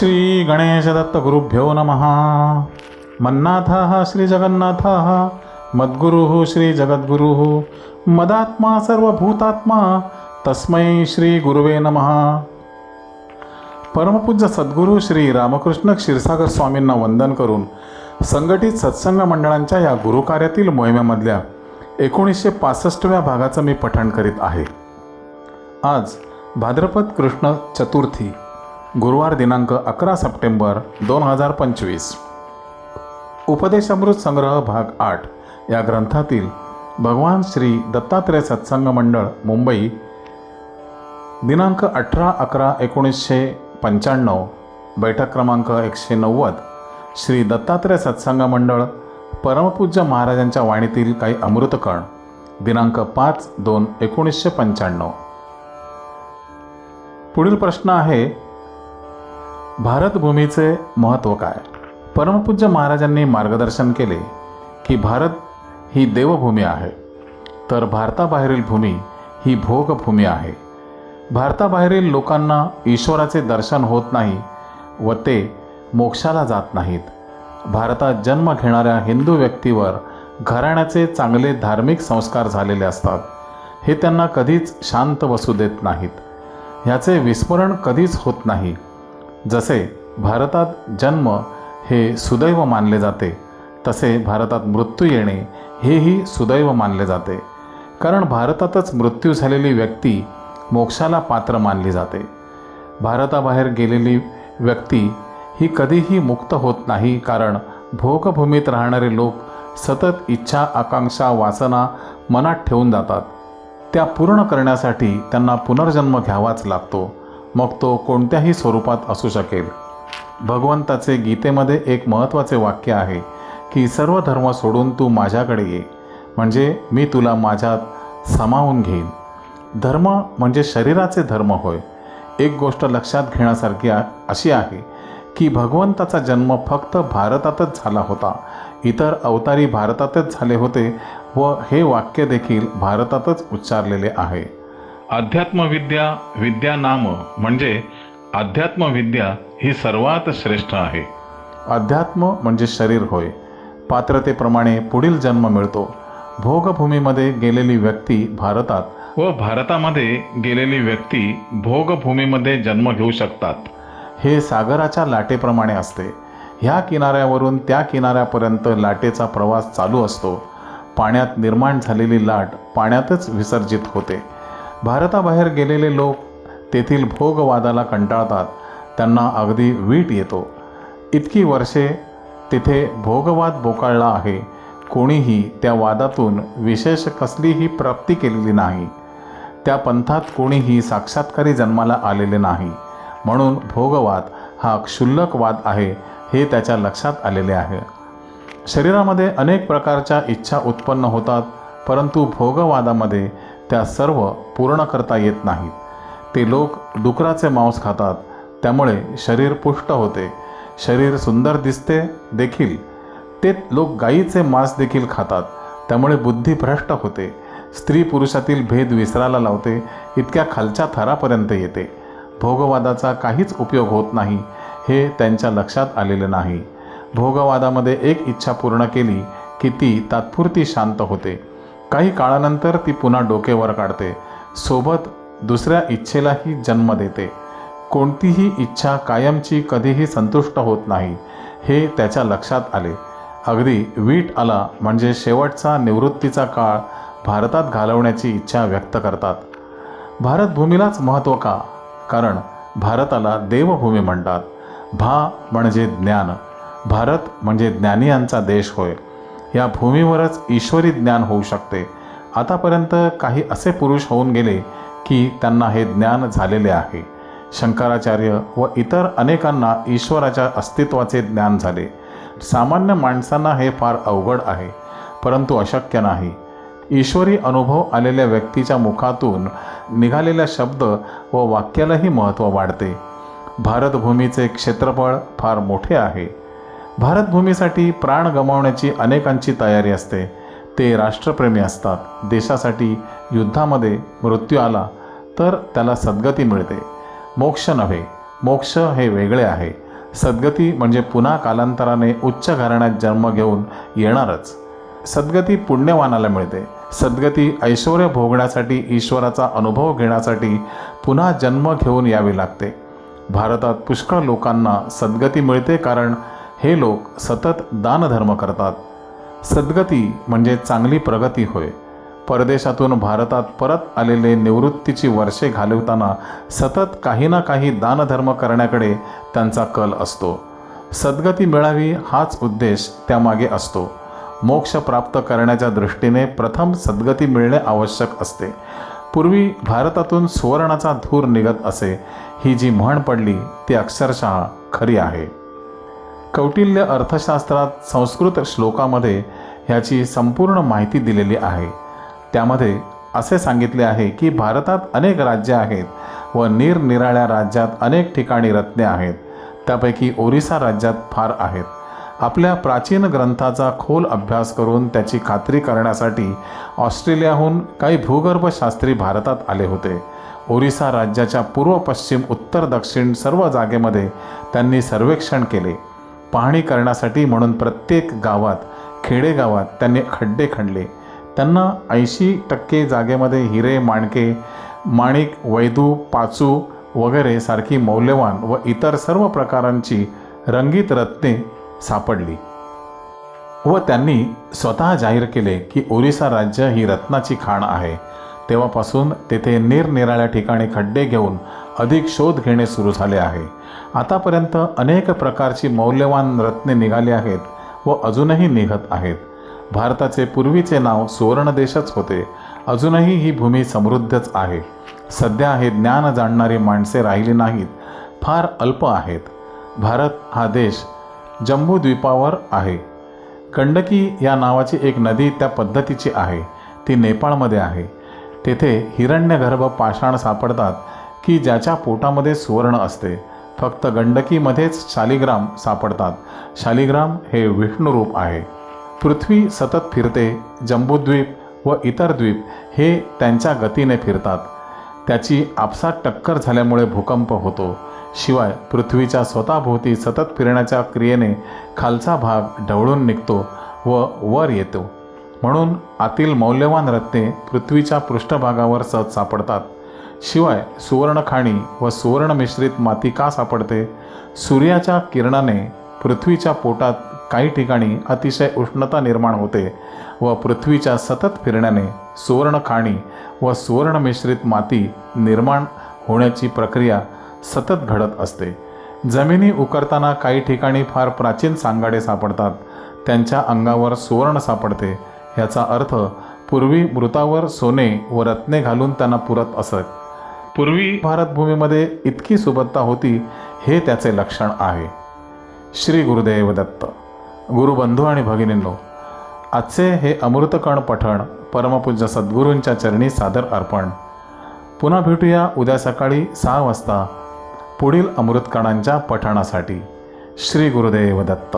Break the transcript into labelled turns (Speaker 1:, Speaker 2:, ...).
Speaker 1: श्री गणेशदत्त गुरुभ्यो नमः। मन्नाथः श्रीजगन्नाथः मद्गुरुः श्री जगद्गुरुः मदात्मा सर्वभूतात्मा तस्मै श्री गुरुवे नमः। परमपूज्य सद्गुरू श्री रामकृष्ण क्षीरसागर स्वामींना वंदन करून संघटित सत्संग मंडळांच्या या गुरुकार्यातील मोहिमेमधल्या एकोणीसशे पासष्टव्या भागाचं मी पठण करीत आहे. आज भाद्रपद कृष्ण चतुर्थी गुरुवार दिनांक अकरा सप्टेंबर दोन हजार पंचवीस. उपदेशामृत संग्रह भाग आठ. या ग्रंथातील भगवान श्री दत्तात्रय सत्संग मंडळ मुंबई दिनांक अठरा अकरा एकोणीसशे पंच्याण्णव बैठक क्रमांक एकशे नव्वद. श्री दत्तात्रय सत्संग मंडळ परमपूज्य महाराजांच्या वाणीतील काही अमृतकण दिनांक पाच दोन एकोणीसशे पंच्याण्णव. पुढील प्रश्न आहे भारतभूमीचे महत्त्व काय? परमपूज्य महाराजांनी मार्गदर्शन केले की भारत ही देवभूमी आहे. तर भारताबाहेरील भूमी ही भोगभूमी आहे. भारताबाहेरील लोकांना ईश्वराचे दर्शन होत नाही व ते मोक्षाला जात नाहीत. भारतात जन्म घेणाऱ्या हिंदू व्यक्तीवर घराण्याचे चांगले धार्मिक संस्कार झालेले असतात. हे त्यांना कधीच शांत बसू देत नाहीत. ह्याचे विस्मरण कधीच होत नाही. जसे भारतात जन्म हे सुदैव मानले जाते तसे भारतात मृत्यू येणे हेही सुदैव मानले जाते. कारण भारतातच मृत्यू झालेली व्यक्ती मोक्षाला पात्र मानली जाते. भारताबाहेर गेलेली व्यक्ती ही कधीही मुक्त होत नाही कारण भोगभूमीत राहणारे लोक सतत इच्छा आकांक्षा वासना मनात ठेवून जातात. त्या पूर्ण करण्यासाठी त्यांना पुनर्जन्म घ्यावाच लागतो. मग तो कोणत्याही स्वरूपात असू शकेल. भगवंताचे गीतेमध्ये एक महत्त्वाचे वाक्य आहे की सर्व धर्म सोडून तू माझ्याकडे ये. म्हणजे मी तुला माझ्यात सामावून घेईन. धर्म म्हणजे शरीराचे धर्म होय. एक गोष्ट लक्षात घेण्यासारखी अशी आहे की भगवंताचा जन्म फक्त भारतातच झाला होता. इतर अवतारी भारतातच झाले होते व हे वाक्य देखील भारतातच उच्चारलेले आहे. अध्यात्मविद्या विद्या नाम म्हणजे अध्यात्मविद्या ही सर्वात श्रेष्ठ आहे. अध्यात्म म्हणजे शरीर होय. पात्रतेप्रमाणे पुढील जन्म मिळतो. भोगभूमीमध्ये गेलेली व्यक्ती भारतात. व भारतामध्ये गेलेली व्यक्ती भोगभूमीमध्ये जन्म घेऊ शकतात. हे सागराच्या लाटेप्रमाणे असते. ह्या किनाऱ्यावरून त्या किनाऱ्यापर्यंत लाटेचा प्रवास चालू असतो. पाण्यात निर्माण झालेली लाट पाण्यातच विसर्जित होते. भारताबाहेर गेलेले लोक तेथील भोगवादाला कंटाळतात. त्यांना अगदी वीट येतो. इतकी वर्षे तिथे भोगवाद बोकाळला आहे. कोणीही त्या वादातून विशेष कसलीही प्राप्ती केलेली नाही. त्या पंथात कोणीही साक्षात्कारी जन्माला आलेले नाही. म्हणून भोगवाद हा क्षुल्लक वाद आहे हे त्याच्या लक्षात आलेले आहे. शरीरामध्ये अनेक प्रकारच्या इच्छा उत्पन्न होतात परंतु भोगवादामध्ये त्या सर्व पूर्ण करता येत नाहीत. ते लोक डुकराचे मांस खातात. त्यामुळे शरीर पुष्ट होते. शरीर सुंदर दिसते देखील. ते लोक गायीचे मांस देखील खातात. त्यामुळे बुद्धी भ्रष्ट होते. स्त्री पुरुषातील भेद विसरायला लावते. इतक्या खालच्या थरापर्यंत येते. भोगवादाचा काहीच उपयोग होत नाही. हे त्यांच्या लक्षात आलेले नाही. भोगवादामध्ये एक इच्छा पूर्ण केली की ती तात्पुरती शांत होते. काही काळानंतर ती पुन्हा डोकेवर काढते. सोबत दुसऱ्या इच्छेलाही जन्म देते. कोणतीही इच्छा कायमची कधीही संतुष्ट होत नाही हे त्याच्या लक्षात आले. अगदी वीट आला म्हणजे शेवटचा निवृत्तीचा काळ भारतात घालवण्याची इच्छा व्यक्त करतात. भारतभूमीलाच महत्त्व का? कारण भारताला देवभूमी म्हणतात. भा म्हणजे ज्ञान भारत म्हणजे ज्ञानी यांचा देश होय. या भूमीवरच ईश्वरी ज्ञान होऊ शकते. आतापर्यंत काही असे पुरुष होऊन गेले की त्यांना हे ज्ञान झालेले आहे. शंकराचार्य व इतर अनेकांना ईश्वराच्या अस्तित्वाचे ज्ञान झाले. सामान्य माणसांना हे फार अवघड आहे परंतु अशक्य नाही. ईश्वरी अनुभव आलेल्या व्यक्तीच्या मुखातून निघालेल्या शब्द व वाक्यालाही महत्त्व वाढते. भारतभूमीचे क्षेत्रफळ फार मोठे आहे. भारतभूमीसाठी प्राण गमावण्याची अनेकांची तयारी असते. ते राष्ट्रप्रेमी असतात. देशासाठी युद्धामध्ये मृत्यू आला तर त्याला सद्गती मिळते. मोक्ष नव्हे. मोक्ष हे वेगळे आहे. सद्गती म्हणजे पुन्हा कालांतराने उच्च घराण्यात जन्म घेऊन येणारच. सद्गती पुण्यवानाला मिळते. सद्गती ऐश्वर भोगण्यासाठी ईश्वराचा अनुभव घेण्यासाठी पुन्हा जन्म घेऊन यावे लागते. भारतात पुष्कळ लोकांना सद्गती मिळते कारण हे लोक सतत दानधर्म करतात. सद्गती म्हणजे चांगली प्रगती होय. परदेशातून भारतात परत आलेले निवृत्तीची वर्षे घालवताना सतत काही ना काही दानधर्म करण्याकडे त्यांचा कल असतो. सद्गती मिळावी हाच उद्देश त्यामागे असतो. मोक्ष प्राप्त करण्याच्या दृष्टीने प्रथम सद्गती मिळणे आवश्यक असते. पूर्वी भारतातून सुवर्णाचा धूर निघत असे ही जी म्हण पडली ती अक्षरशः खरी आहे. कौटिल्य अर्थशास्त्रात संस्कृत श्लोकामध्ये ह्याची संपूर्ण माहिती दिलेली आहे. त्यामध्ये असे सांगितले आहे की भारतात अनेक राज्य आहेत व निरनिराळ्या राज्यात अनेक ठिकाणी रत्ने आहेत. त्यापैकी ओरिसा राज्यात फार आहेत. आपल्या प्राचीन ग्रंथाचा खोल अभ्यास करून त्याची खात्री करण्यासाठी ऑस्ट्रेलियाहून काही भूगर्भशास्त्री भारतात आले होते. ओरिसा राज्याच्या पूर्व पश्चिम उत्तर दक्षिण सर्व जागेमध्ये त्यांनी सर्वेक्षण केले. पाहणी करण्यासाठी म्हणून प्रत्येक गावात खेडेगावात त्यांनी खड्डे खणले. त्यांना ऐंशी टक्के जागेमध्ये हिरे माणके माणिक वैदू पाचू वगैरे सारखी मौल्यवान व इतर सर्व प्रकारांची रंगीत रत्ने सापडली व त्यांनी स्वतः जाहीर केले की ओरिसा राज्य ही रत्नाची खाण आहे. तेव्हापासून तेथे निरनिराळ्या ठिकाणी खड्डे घेऊन अधिक शोध घेणे सुरू झाले आहे. आतापर्यंत अनेक प्रकारची मौल्यवान रत्ने निघाली आहेत व अजूनही निघत आहेत. भारताचे पूर्वीचे नाव सुवर्ण देशच होते. अजूनही ही भूमी समृद्धच आहे. सध्या हे ज्ञान जाणणारी माणसे राहिली नाहीत. फार अल्प आहेत. भारत हा देश जम्बूद्वीपावर आहे. कंडकी या नावाची एक नदी त्या पद्धतीची आहे. ती नेपाळमध्ये आहे. तेथे हिरण्यगर्भ पाषाण सापडतात की ज्याच्या पोटामध्ये सुवर्ण असते. फक्त गंडकीमध्येच शालिग्राम सापडतात. शालिग्राम हे विष्णुरूप आहे. पृथ्वी सतत फिरते जम्बूद्वीप व इतर द्वीप हे त्यांच्या गतीने फिरतात. त्याची आपसात टक्कर झाल्यामुळे भूकंप होतो. शिवाय पृथ्वीच्या स्वतःभोवती सतत फिरण्याच्या क्रियेने खालचा भाग ढवळून निघतो व वर येतो. म्हणून आतील मौल्यवान रत्ने पृथ्वीच्या पृष्ठभागावर सहज सापडतात. शिवाय सुवर्णखाणी व सुवर्ण मिश्रित माती का सापडते? सूर्याच्या किरणाने पृथ्वीच्या पोटात काही ठिकाणी अतिशय उष्णता निर्माण होते व पृथ्वीच्या सतत फिरण्याने सुवर्णखाणी व सुवर्ण मिश्रित माती निर्माण होण्याची प्रक्रिया सतत घडत असते. जमिनी उकरताना काही ठिकाणी फार प्राचीन सांगाडे सापडतात. त्यांच्या अंगावर सुवर्ण सापडते. याचा अर्थ पूर्वी मृतावर सोने व रत्ने घालून त्यांना पुरत असत. पूर्वी भारतभूमीमध्ये इतकी सुबत्ता होती हे त्याचे लक्षण आहे. श्री गुरुदेव दत्त गुरुबंधू आणि भगिनींनो आजचे हे अमृतकण पठण परमपूज्य सद्गुरूंच्या चरणी सादर अर्पण. पुन्हा भेटूया उद्या सकाळी सहा वाजता पुढील अमृतकणांच्या पठणासाठी. श्री गुरुदेव दत्त